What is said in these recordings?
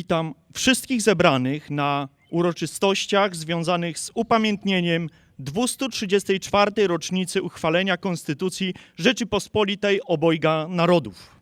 Witam wszystkich zebranych na uroczystościach związanych z upamiętnieniem 234. rocznicy uchwalenia Konstytucji Rzeczypospolitej Obojga Narodów.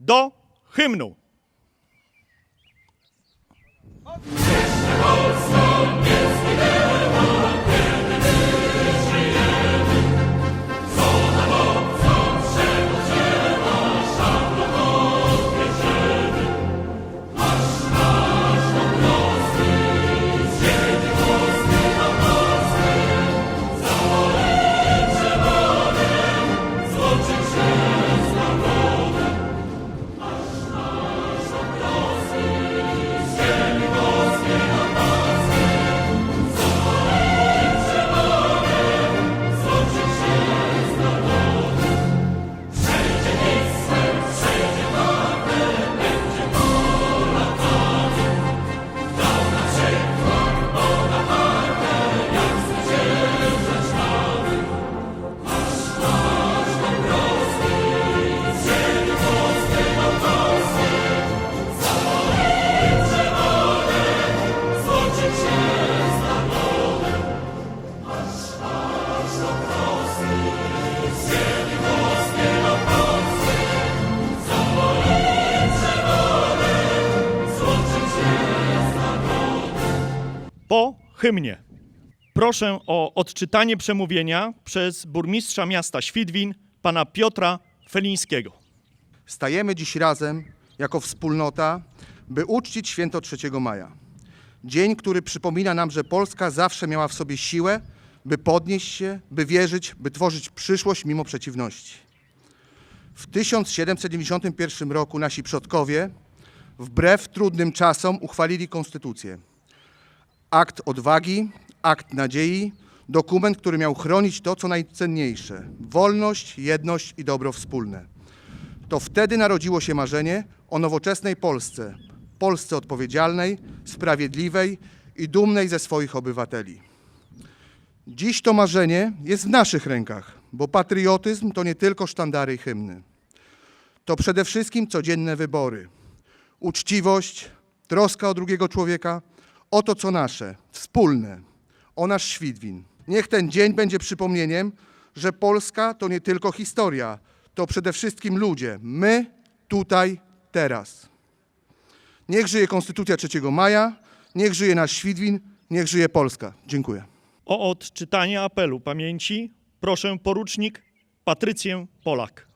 Do hymnu. Po hymnie. Proszę o odczytanie przemówienia przez burmistrza miasta Świdwin, pana Piotra Felińskiego. Stajemy dziś razem jako wspólnota, by uczcić święto 3 maja. Dzień, który przypomina nam, że Polska zawsze miała w sobie siłę, by podnieść się, by wierzyć, by tworzyć przyszłość mimo przeciwności. W 1791 roku nasi przodkowie, wbrew trudnym czasom, uchwalili konstytucję. Akt odwagi, akt nadziei, dokument, który miał chronić to, co najcenniejsze wolność, jedność i dobro wspólne. To wtedy narodziło się marzenie o nowoczesnej Polsce, Polsce odpowiedzialnej, sprawiedliwej i dumnej ze swoich obywateli. Dziś to marzenie jest w naszych rękach, bo patriotyzm to nie tylko sztandary i hymny. To przede wszystkim codzienne wybory, uczciwość, troska o drugiego człowieka, o to, co nasze, wspólne, o nasz Świdwin. Niech ten dzień będzie przypomnieniem, że Polska to nie tylko historia, to przede wszystkim ludzie. My, tutaj, teraz. Niech żyje Konstytucja 3 maja, niech żyje nasz Świdwin, niech żyje Polska. Dziękuję. O odczytanie apelu pamięci proszę porucznik Patrycję Polak.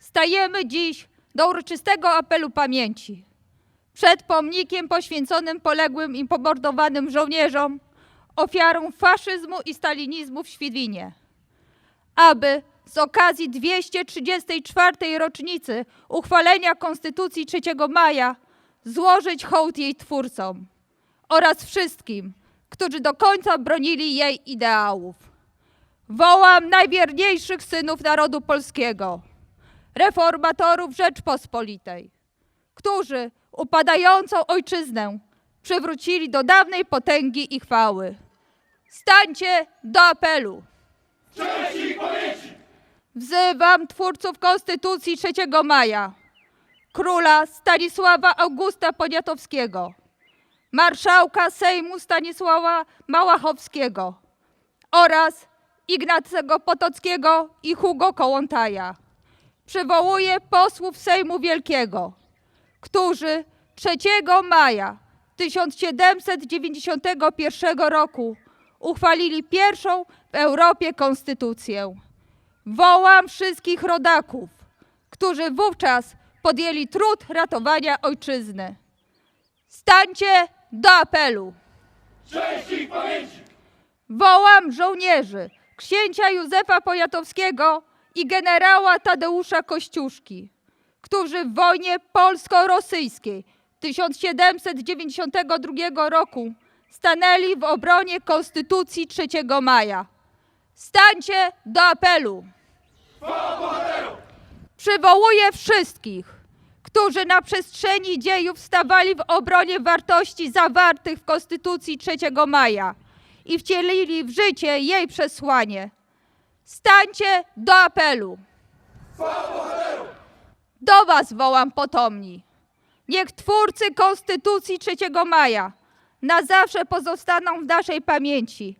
Stajemy dziś do uroczystego apelu pamięci przed pomnikiem poświęconym poległym i pomordowanym żołnierzom, ofiarom faszyzmu i stalinizmu w Świdwinie, aby z okazji 234. rocznicy uchwalenia Konstytucji 3 maja złożyć hołd jej twórcom oraz wszystkim, którzy do końca bronili jej ideałów. Wołam najwierniejszych synów narodu polskiego, reformatorów Rzeczpospolitej, którzy upadającą ojczyznę przywrócili do dawnej potęgi i chwały. Stańcie do apelu. Wzywam twórców Konstytucji 3 maja, króla Stanisława Augusta Poniatowskiego, marszałka Sejmu Stanisława Małachowskiego oraz Ignacego Potockiego i Hugo Kołątaja. Przywołuję posłów Sejmu Wielkiego, którzy 3 maja 1791 roku uchwalili pierwszą w Europie konstytucję. Wołam wszystkich rodaków, którzy wówczas podjęli trud ratowania ojczyzny. Stańcie do apelu. Wołam żołnierzy księcia Józefa Poniatowskiego i generała Tadeusza Kościuszki, którzy w wojnie polsko-rosyjskiej 1792 roku stanęli w obronie Konstytucji 3 maja. Stańcie do apelu. Przywołuję wszystkich, którzy na przestrzeni dziejów stawali w obronie wartości zawartych w Konstytucji 3 maja i wcielili w życie jej przesłanie. Stańcie do apelu. Was wołam potomni. Niech twórcy Konstytucji 3 maja na zawsze pozostaną w naszej pamięci,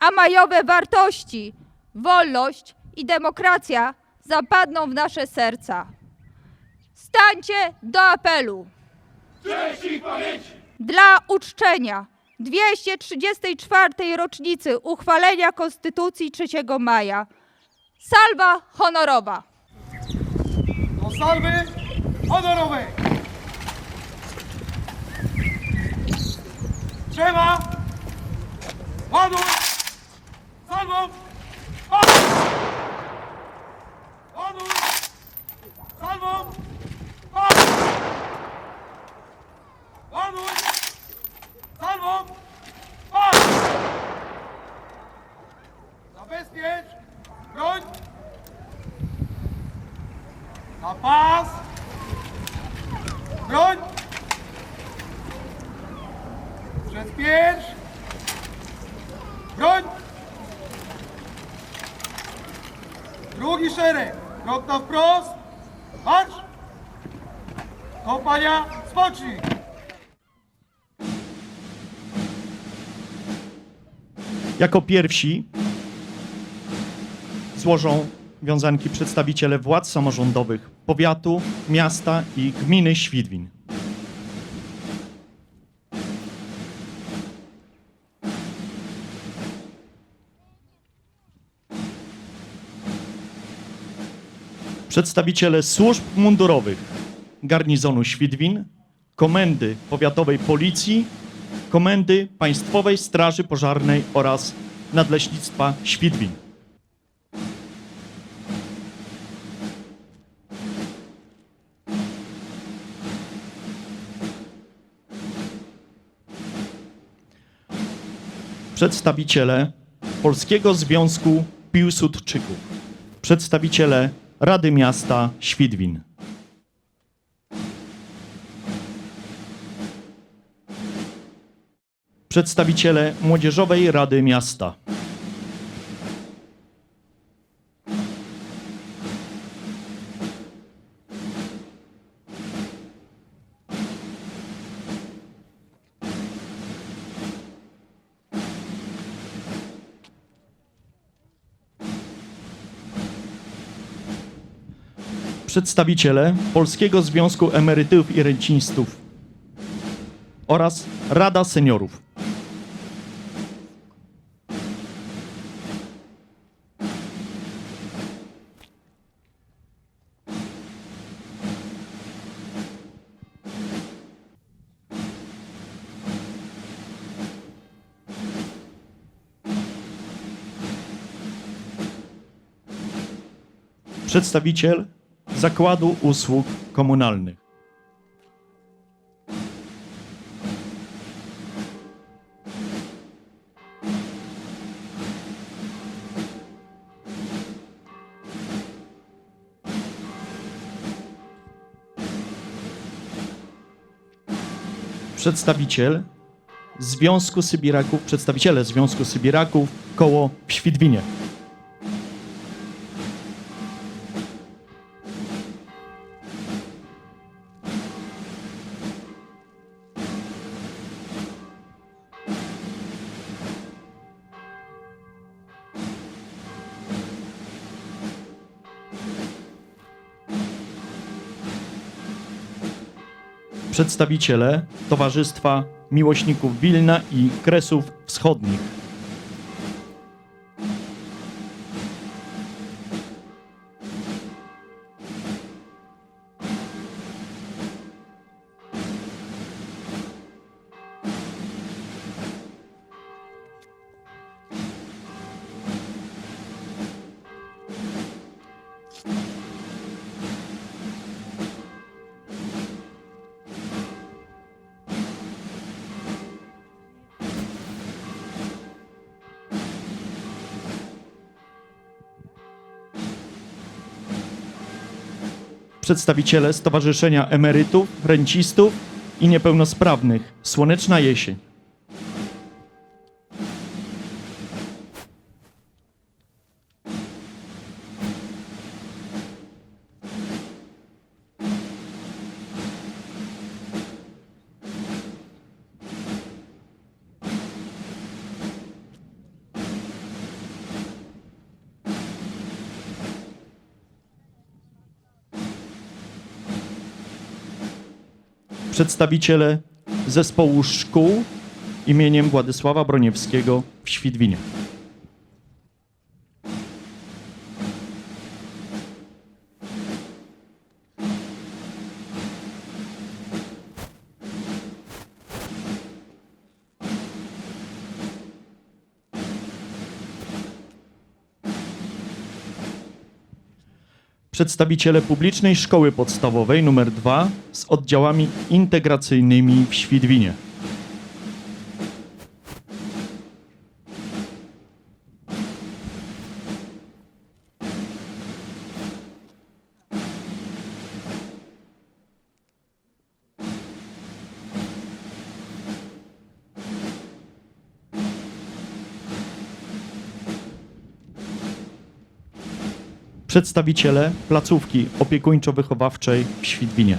a majowe wartości, wolność i demokracja zapadną w nasze serca. Stańcie do apelu. Dla uczczenia 234. rocznicy uchwalenia Konstytucji 3 maja. Salwa honorowa. Salwy honorowej. Trzeba ładuj. Salwą pas! Ładuj salwą pas! Ładuj salwą pas! Zabezpiecz broń na pas! Broń! Przez pierś! Broń! Drugi szereg! Krok na wprost! Marsz! Kompania spocznij! Jako pierwsi złożą wiązanki przedstawiciele władz samorządowych powiatu, miasta i gminy Świdwin. Przedstawiciele służb mundurowych garnizonu Świdwin, komendy powiatowej policji, komendy Państwowej Straży Pożarnej oraz Nadleśnictwa Świdwin. Przedstawiciele Polskiego Związku Piłsudczyków. Przedstawiciele Rady Miasta Świdwin. Przedstawiciele Młodzieżowej Rady Miasta. Przedstawiciele Polskiego Związku Emerytów i Rencistów oraz Rada Seniorów. Przedstawiciel Zakładu Usług Komunalnych. Przedstawiciel Związku Sybiraków, przedstawiciele Związku Sybiraków koło Świdwinie. Przedstawiciele Towarzystwa Miłośników Wilna i Kresów Wschodnich. Przedstawiciele Stowarzyszenia Emerytów, Rencistów i Niepełnosprawnych Słoneczna Jesień. Przedstawiciele zespołu szkół imieniem Władysława Broniewskiego w Świdwinie. Przedstawiciele Publicznej Szkoły Podstawowej nr 2 z oddziałami integracyjnymi w Świdwinie. Przedstawiciele placówki opiekuńczo-wychowawczej w Świdwinie.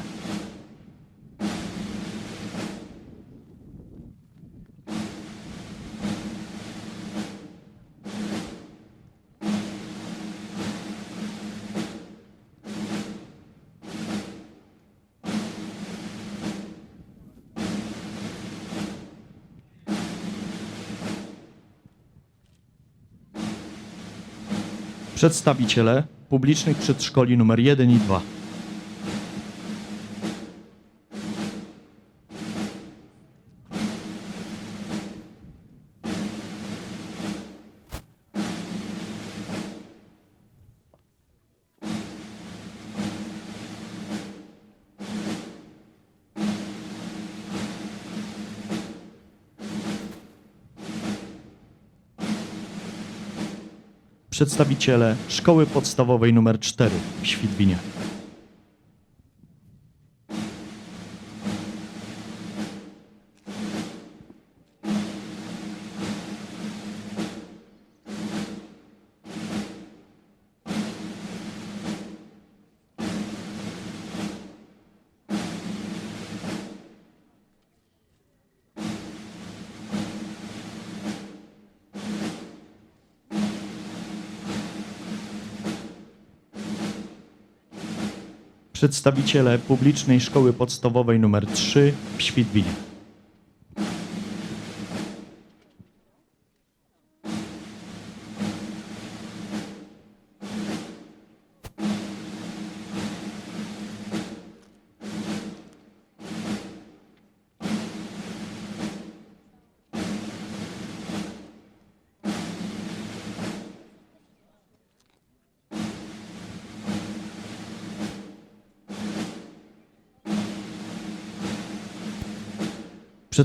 Przedstawiciele publicznych przedszkoli nr 1 i 2. Przedstawiciele Szkoły Podstawowej nr 4 w Świdwinie. Przedstawiciele Publicznej Szkoły Podstawowej nr 3 w Świdwinie.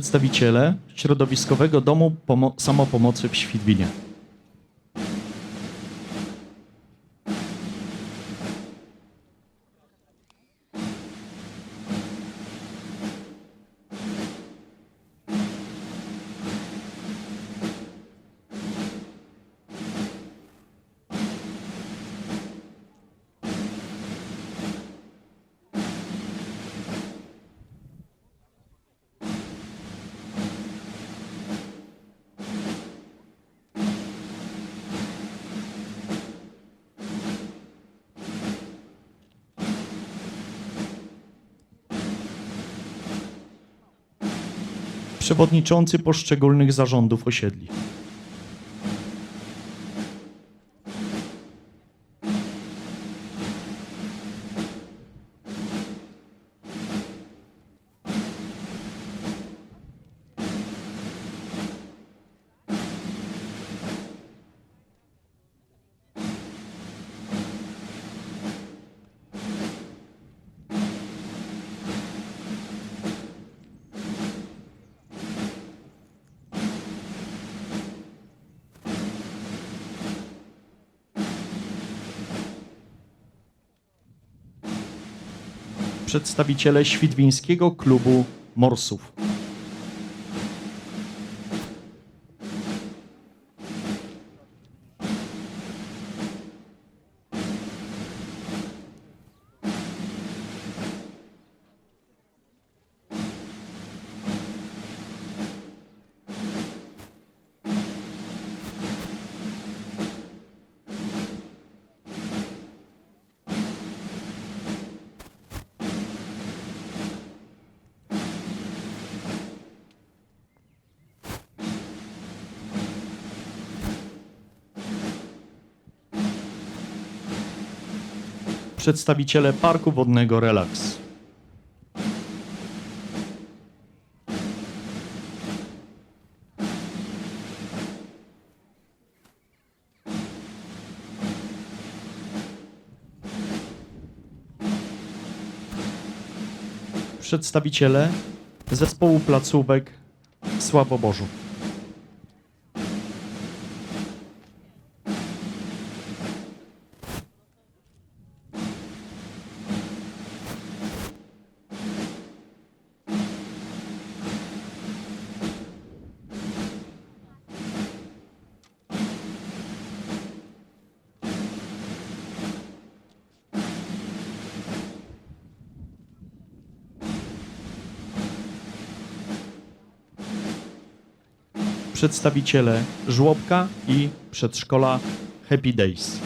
Przedstawiciele Środowiskowego Domu Pomo- Samopomocy w Świdwinie. Przewodniczący poszczególnych zarządów osiedli. Przedstawiciele Świdwińskiego Klubu Morsów. Przedstawiciele Parku Wodnego Relaks. Przedstawiciele Zespołu Placówek w Sławoborzu. Przedstawiciele żłobka i przedszkola Happy Days.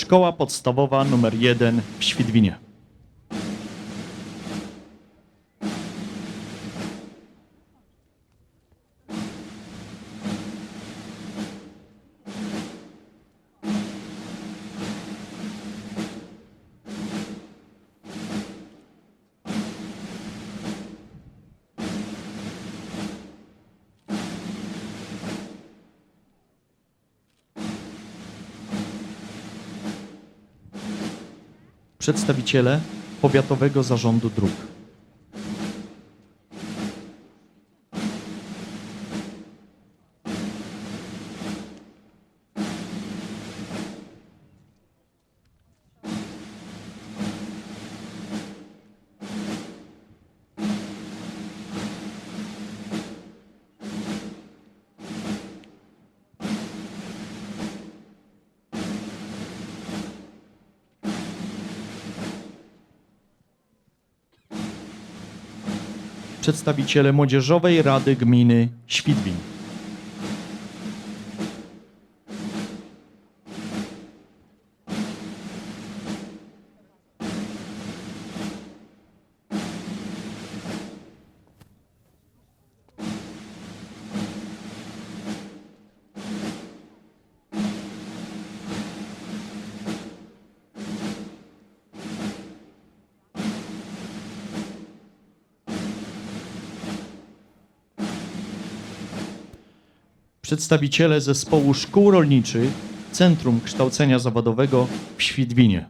Szkoła podstawowa nr 1 w Świdwinie. Przedstawiciele Powiatowego Zarządu Dróg. Przedstawiciele Młodzieżowej Rady Gminy Świdwin. Przedstawiciele Zespołu Szkół Rolniczych Centrum Kształcenia Zawodowego w Świdwinie.